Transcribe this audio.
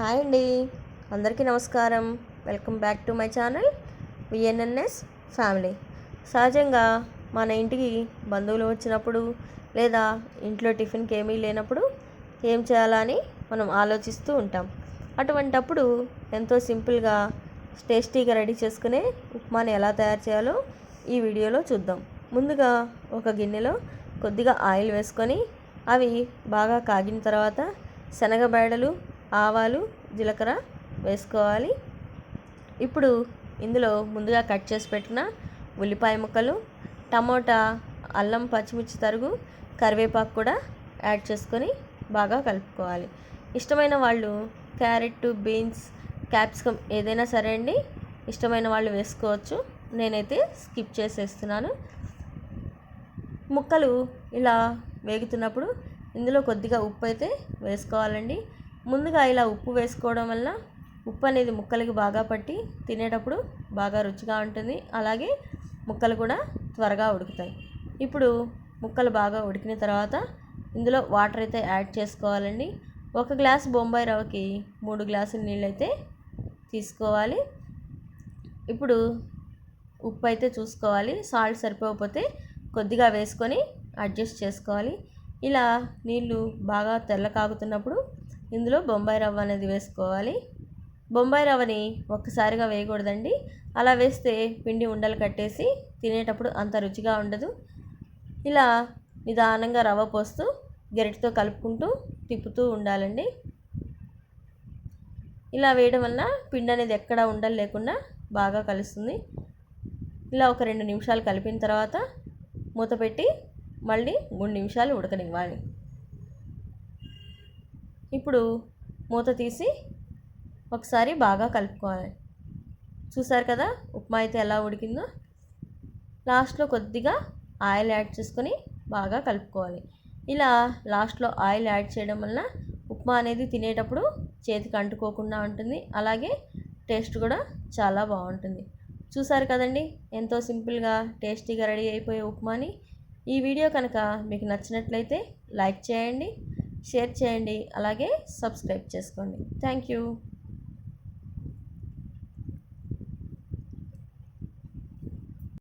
Hi అండి. అందరికీ నమస్కారం. Welcome back to my channel VNNS family. సహజంగా మన ఇంటికి బంధువులు వచ్చినప్పుడు లేదా ఇంట్లో టిఫిన్కి ఏమీ లేనప్పుడు ఏం చేయాలని మనం ఆలోచిస్తూ ఉంటాం. అటువంటప్పుడు ఎంతో సింపుల్గా టేస్టీగా రెడీ చేసుకునే ఉప్మాని ఎలా తయారు చేయాలో ఈ వీడియోలో చూద్దాం. ముందుగా ఒక గిన్నెలో కొద్దిగా ఆయిల్ వేసుకొని అవి బాగా కాగిన తర్వాత శనగ బేడలు ఆవాలు జీలకర్ర వేసుకోవాలి. ఇప్పుడు ఇందులో ముందుగా కట్ చేసి పెట్టిన ఉల్లిపాయ ముక్కలు టమోటా అల్లం పచ్చిమిర్చి తరుగు కరివేపాకు కూడా యాడ్ చేసుకొని బాగా కలుపుకోవాలి. ఇష్టమైన వాళ్ళు క్యారెట్ బీన్స్ క్యాప్సికమ్ ఏదైనా సరే అండి ఇష్టమైన వాళ్ళు వేసుకోవచ్చు. నేనైతే స్కిప్ చేసేస్తున్నాను. ముక్కలు ఇలా వేగుతున్నప్పుడు ఇందులో కొద్దిగా ఉప్పు అయితే వేసుకోవాలండి. ముందుగా ఇలా ఉప్పు వేసుకోవడం వల్ల ఉప్పు అనేది ముక్కలకి బాగా పట్టి తినేటప్పుడు బాగా రుచిగా ఉంటుంది. అలాగే ముక్కలు కూడా త్వరగా ఉడుకుతాయి. ఇప్పుడు ముక్కలు బాగా ఉడికిన తర్వాత ఇందులో వాటర్ అయితే యాడ్ చేసుకోవాలండి. ఒక గ్లాస్ బొంబాయి రవ్వకి మూడు గ్లాసుల నీళ్ళు అయితే తీసుకోవాలి. ఇప్పుడు ఉప్పు అయితే చూసుకోవాలి. సాల్ట్ సరిపోకపోతే కొద్దిగా వేసుకొని అడ్జస్ట్ చేసుకోవాలి. ఇలా నీళ్ళు బాగా తెల్ల కాగుతున్నప్పుడు ఇందులో బొంబాయి రవ్వ అనేది వేసుకోవాలి. బొంబాయి రవ్వని ఒక్కసారిగా వేయకూడదండి. అలా వేస్తే పిండి ఉండలు కట్టేసి తినేటప్పుడు అంత రుచిగా ఉండదు. ఇలా నిదానంగా రవ్వ పోస్తూ గరిటతో కలుపుకుంటూ తిప్పుతూ ఉండాలండి. ఇలా వేయడం వల్ల పిండి అనేది ఎక్కడ ఉండలు లేకుండా బాగా కలుస్తుంది. ఇలా ఒక రెండు నిమిషాలు కలిపిన తర్వాత మూత పెట్టి మళ్ళీ మూడు నిమిషాలు ఉడకనివ్వాలి. ఇప్పుడు మూత తీసి ఒకసారి బాగా కలుపుకోవాలి. చూసారు కదా ఉప్మా అయితే ఎలా ఉడికిందో? లాస్ట్లో కొద్దిగా ఆయిల్ యాడ్ చేసుకొని బాగా కలుపుకోవాలి. ఇలా లాస్ట్లో ఆయిల్ యాడ్ చేయడం వలన ఉప్మా అనేది తినేటప్పుడు చేతికి అంటుకోకుండా ఉంటుంది. అలాగే టేస్ట్ కూడా చాలా బాగుంటుంది. చూసారు కదండి ఎంతో సింపుల్గా టేస్టీగా రెడీ అయిపోయే ఉప్మాని. ఈ వీడియో కనుక మీకు నచ్చినట్లయితే లైక్ చేయండి. షేర్ చేయండి. అలాగే సబ్స్క్రైబ్ చేసుకోండి. Thank you.